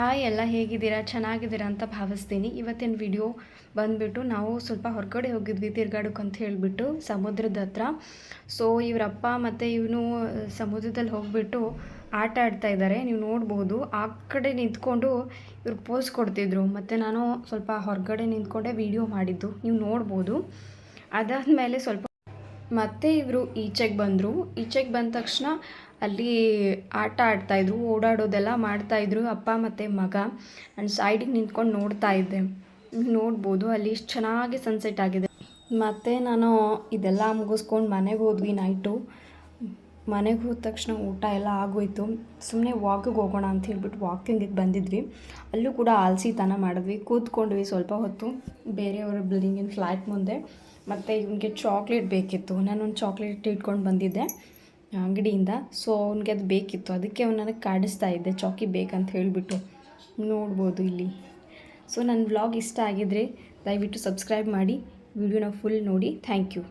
Hi, ಎಲ್ಲ ಹೇಗಿದ್ದೀರಾ? ಚೆನ್ನಾಗಿದ್ದೀರಾ ಅಂತ ಭಾವಿಸ್ತೀನಿ. ಇವತ್ತಿನ ವಿಡಿಯೋ ಬಂದುಬಿಟ್ಟು ನಾವು ಸ್ವಲ್ಪ ಹೊರಗಡೆ ಹೋಗಿದ್ವಿ, ತಿರ್ಗಾಡೋಕೆ ಅಂತ ಹೇಳಿಬಿಟ್ಟು ಸಮುದ್ರದ ಹತ್ರ. ಸೊ ಇವರಪ್ಪ ಮತ್ತು ಇವನು ಸಮುದ್ರದಲ್ಲಿ ಹೋಗಿಬಿಟ್ಟು ಆಟ ಆಡ್ತಾ ಇದ್ದಾರೆ. ನೀವು ನೋಡ್ಬೋದು, ಆ ಕಡೆ ನಿಂತ್ಕೊಂಡು ಇವ್ರು ಪೋಸ್ ಕೊಡ್ತಿದ್ರು. ಮತ್ತು ನಾನು ಸ್ವಲ್ಪ ಹೊರಗಡೆ ನಿಂತ್ಕೊಂಡೆ ವಿಡಿಯೋ ಮಾಡಿದ್ದು. ನೀವು ನೋಡ್ಬೋದು. ಅದಾದಮೇಲೆ ಸ್ವಲ್ಪ ಮತ್ತೆ ಇವರು ಈಚೆಗೆ ಬಂದರು. ಈಚೆಗೆ ಬಂದ ತಕ್ಷಣ ಅಲ್ಲಿ ಆಟ ಆಡ್ತಾಯಿದ್ರು ಓಡಾಡೋದೆಲ್ಲ ಮಾಡ್ತಾಯಿದ್ರು ಅಪ್ಪ ಮತ್ತು ಮಗ. ನಾನು ಸೈಡಿಗೆ ನಿಂತ್ಕೊಂಡು ನೋಡ್ತಾ ಇದ್ದೆ. ನೋಡ್ಬೋದು, ಅಲ್ಲಿ ಇಷ್ಟು ಚೆನ್ನಾಗಿ ಸನ್ಸೆಟ್ ಆಗಿದೆ. ಮತ್ತು ನಾನು ಇದೆಲ್ಲ ಮುಗಿಸ್ಕೊಂಡು ಮನೆಗೆ ಹೋದ್ವಿ ನೈಟು ಮನೆಗೆ ಹೋದ ತಕ್ಷಣ ಊಟ ಎಲ್ಲ ಆಗೋಯ್ತು. ಸುಮ್ಮನೆ ವಾಕಿಗೆ ಹೋಗೋಣ ಅಂತ ಹೇಳ್ಬಿಟ್ಟು ವಾಕಿಂಗಿಗೆ ಬಂದಿದ್ವಿ. ಅಲ್ಲೂ ಕೂಡ ಆಲ್ಸಿತನ ಮಾಡಿದ್ವಿ. ಕೂತ್ಕೊಂಡ್ವಿ ಸ್ವಲ್ಪ ಹೊತ್ತು. ಬೇರೆಯವರ ಬಿಲ್ಡಿಂಗಿನ ಫ್ಲ್ಯಾಟ್ ಮುಂದೆ. ಮತ್ತು ಇವನಿಗೆ ಚಾಕ್ಲೇಟ್ ಬೇಕಿತ್ತು. ನಾನೊಂದು ಚಾಕ್ಲೇಟ್ ಇಟ್ಕೊಂಡು ಬಂದಿದ್ದೆ. ಅಂಗಡಿಯಿಂದ. ಸೊ ಅವ್ನಿಗೆ ಅದು ಬೇಕಿತ್ತು. ಅದಕ್ಕೆ ಅವ್ನು ನನಗೆ ಕಾಡಿಸ್ತಾ ಇದ್ದೆ. ಚಾಕಿ ಬೇಕಂತ ಹೇಳಿಬಿಟ್ಟು. ನೋಡ್ಬೋದು ಇಲ್ಲಿ. ಸೊ ನನ್ನ ವ್ಲಾಗ್ ಇಷ್ಟ ಆಗಿದ್ರೆ ದಯವಿಟ್ಟು ಸಬ್ಸ್ಕ್ರೈಬ್ ಮಾಡಿ. ವಿಡಿಯೋನ ಫುಲ್ ನೋಡಿ. Thank you